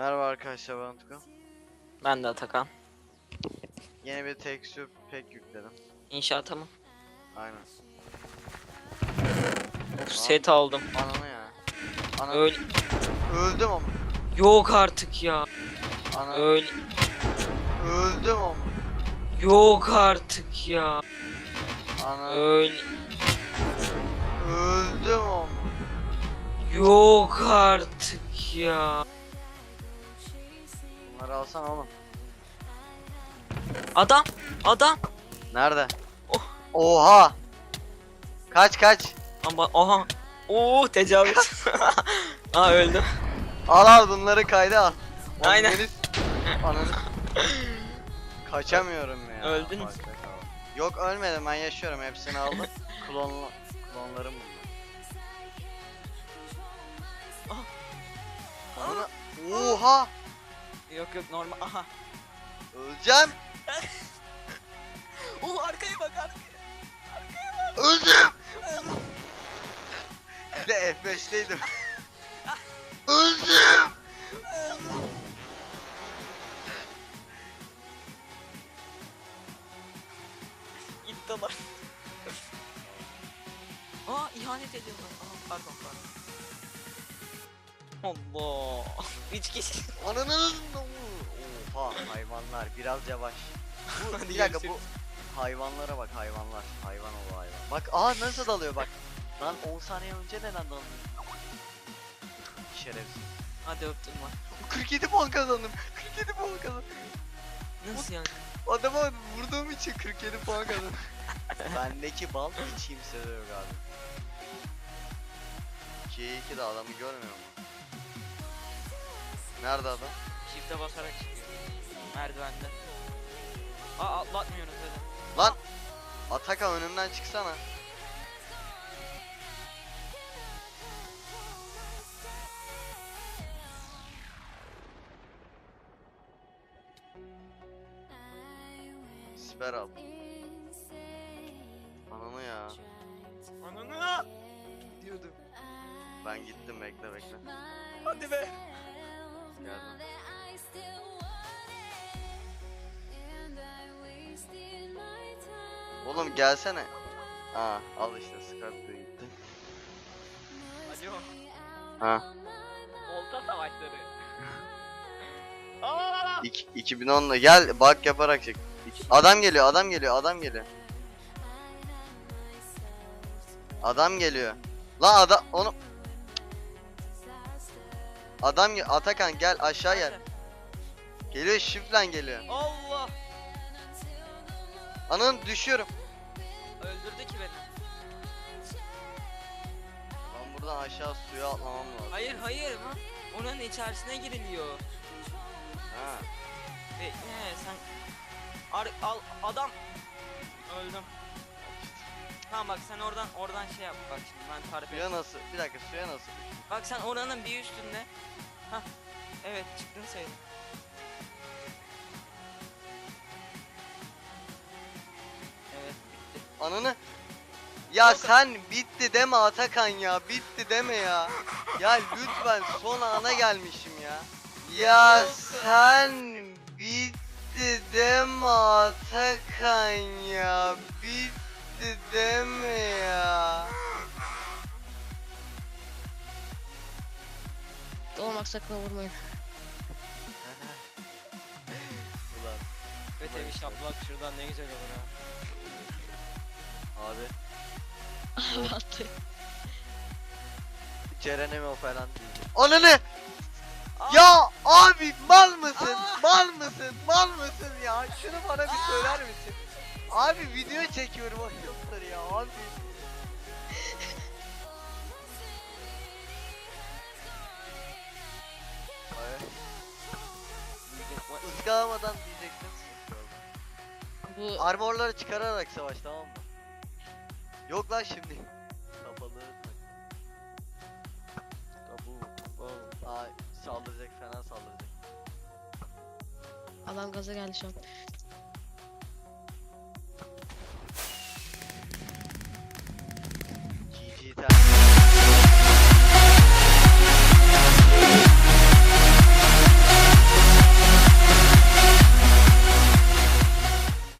Merhaba arkadaşlar ben Utku. Ben de Atakan. Yeni bir texture pack yükledim. İnşaata mı? Aynen. Of, set aldım. Ananı ya. Ana Öyle. öldüm ama. Yok artık ya. Ana Öyle. öldüm ama. Yok artık ya. Ana Öyle. öldüm ama. Yok artık ya. Bunları alsana oğlum. Adam. Adam. Nerede? Oh. Oha. Kaç kaç. Ama aha. Oo tecavüz. Aa öldüm. Al al bunları kayda al. Oğlum Aynen. Melis- Ananı. Kaçamıyorum ya. Öldün mü? Yok ölmedim ben yaşıyorum hepsini aldım. Klonlu klonlarım bunlar. Ananı- Oha! Yok yok normal. Aha. Öleceğim. Oo arkaya bak arkaya. Öldüm. Bir de F5'teydim. Öldüm. Gitti lan. Aa ihanet ediyorlar. Aa pardon pardon. Allah. Üç kişi. Ananın. Oha hayvanlar biraz yavaş. Bu, bir dakika bu hayvanlara bak hayvanlar. Hayvan ol hayvan. Bak aa nasıl dalıyor bak. Lan 10 saniye önce neden dalıyor? Şerefsiz. Hadi öptüm lan. 47 puan kazandım. 47 puan kazandım. Nasıl yani? Adama vurduğum için 47 puan kazandım. Bendeki bal hiç kimsede yok abi. 2'ye 2 de adamı görmüyor mu? Nerede adam? Shift'e basarak çıkıyor. Merdivende. Aa atlatmıyoruz hadi. Lan! Ataka önümden çıksana. Siper al. Ananı ya. Ananı! Diyordum. Ben gittim bekle bekle. Hadi be. Geldim. Oğlum gelsene. Aa al işte Scorpio gitti. Alo. Ha. Olta savaşları. Aa! İki- 2010'da gel bak yaparak çek. İki- Adam geliyor adam geliyor adam geliyor. Adam geliyor. La adam onu Adam ge- Atakan gel aşağı gel. Geliyor şiflen geliyor. Allah! Anın düşüyorum. Öldürdü ki beni. Ben buradan aşağı suya atlamam lazım. Hayır hayır lan. Onun içerisine giriliyor. Ha. Bekle sen. Ar al adam. Öldüm. Tamam bak sen oradan oradan şey yap bak şimdi ben tarif Suya edeyim. nasıl? Bir dakika suya nasıl? Bak sen oranın bir üstünde. Hah. Evet çıktın sayılır. Evet bitti. Ananı ya Yok. sen bitti deme Atakan ya bitti deme ya. Ya lütfen son ana gelmişim ya. Ya sen bitti deme Atakan ya bitti deme ya. Olmak sakın vurmayın. Ulan Ve bir şaplak şuradan ne güzel olur ha. abi Attı. Ceren'e mi o falan diyecek. Ananı ya abi mal mısın? Mal mısın? Mal mısın ya? Şunu bana bir söyler misin? Abi video çekiyorum ayıptır ya abi. Ay, Iskalamadan diyecektim. Bu Armorları çıkararak savaş tamam mı? Yok lan şimdi. Kapalı. Tabu. Aa saldıracak fena saldıracak. adam gaza geldi şu an.